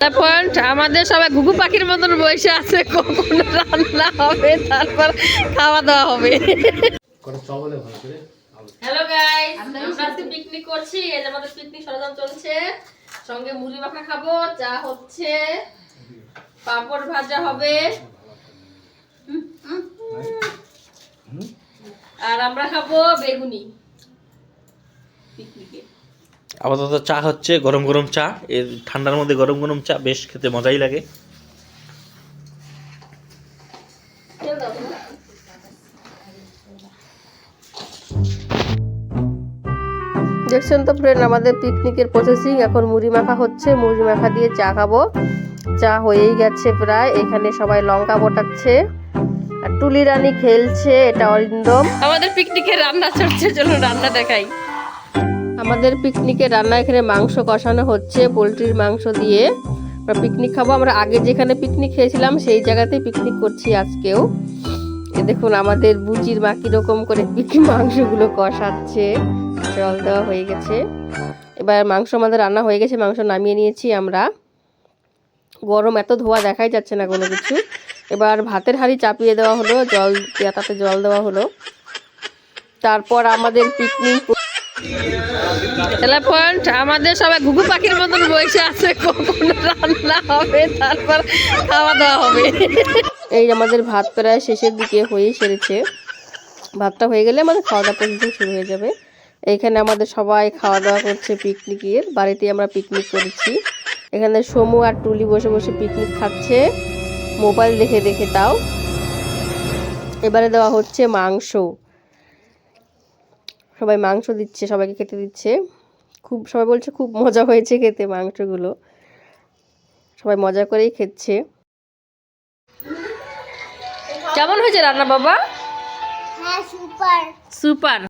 Point আমাদের সবাই ঘুঘু পাখির মতন বসে আছে কখন রান্না হবে তারপর খাওয়া দাওয়া হবে হ্যালো গাইস আমরা আজকে পিকনিক করছি এই আমাদের পিকনিক সরঞ্জাম চলছে। সঙ্গে মুড়ি মাখা খাব চা হচ্ছে। পাঁপড় ভাজা হবে। আর আমরা খাব বেগুনি। পিকনিকে আপাতত চা হচ্ছে গরম গরম চা। এর ঠান্ডার মধ্যে গরম গরম চা বেশ খেতে মজাই লাগে। দেখছেন তো ফ্রেন্ড আমাদের পিকনিকের প্রসেসিং এখন মুড়ি মাখা হচ্ছে। মুড়ি মাখা দিয়ে চা খাব। চা হয়েই গেছে প্রায়। এখানে সবাই লঙ্কা বটাচ্ছে। আর টুলি রানী খেলছে এটা অরিন্দম। আমাদের পিকনিকের রান্না চলছে চলো রান্না দেখাই। আমাদের পিকনিকে রান্না এখানে মাংস কষানো হচ্ছে, পোলট্রির মাংস দিয়ে। আমরা পিকনিক খাব। আমরা আগে যেখানে পিকনিক খেয়েছিলাম, সেই জায়গাতে পিকনিক করছি আজকেও। দেখুন, আমাদের বুচির মা কীরকম করে মাংসগুলো কষাচ্ছে। জল দেওয়া হয়ে গেছে। এবার মাংস আমাদের রান্না হয়ে গেছে, মাংস নামিয়ে নিয়েছি আমরা। গরম এত ধোয়া দেখাই যাচ্ছে না কোনো কিছু। এবার ভাতের হাঁড়ি চাপিয়ে দেওয়া হলো, জল তাতে জল দেওয়া হলো। তারপর আমাদের পিকনিক পয়েন্ট আমাদের সবাই ঘুঘু পাখির মতন বসে আছে, কখন রান্না হবে, তারপর খাওয়া দাওয়া হবে। এই আমাদের ভাত প্রায় শেষের দিকে হয়েই সেরেছে। ভাতটা হয়ে গেলে আমাদের খাওয়া দাওয়া পর্যন্ত শুরু হয়ে যাবে। এখানে আমাদের সবাই খাওয়া দাওয়া করছে পিকনিকের বাড়িতে আমরা পিকনিক করেছি। এখানে সমু আর টুলি বসে বসে পিকনিক খাচ্ছে। মোবাইল দেখে দেখে তাও। এবারে দেওয়া হচ্ছে মাংস। সবাই মাংস দিচ্ছে সবাইকে খেতে দিচ্ছে। খুব সবাই বলছে খুব মজা হয়েছে খেতে মাংসগুলো। সবাই মজা করেই খেচ্ছে। কেমন হয়েছে রান্না বাবা? হ্যাঁ সুপার সুপার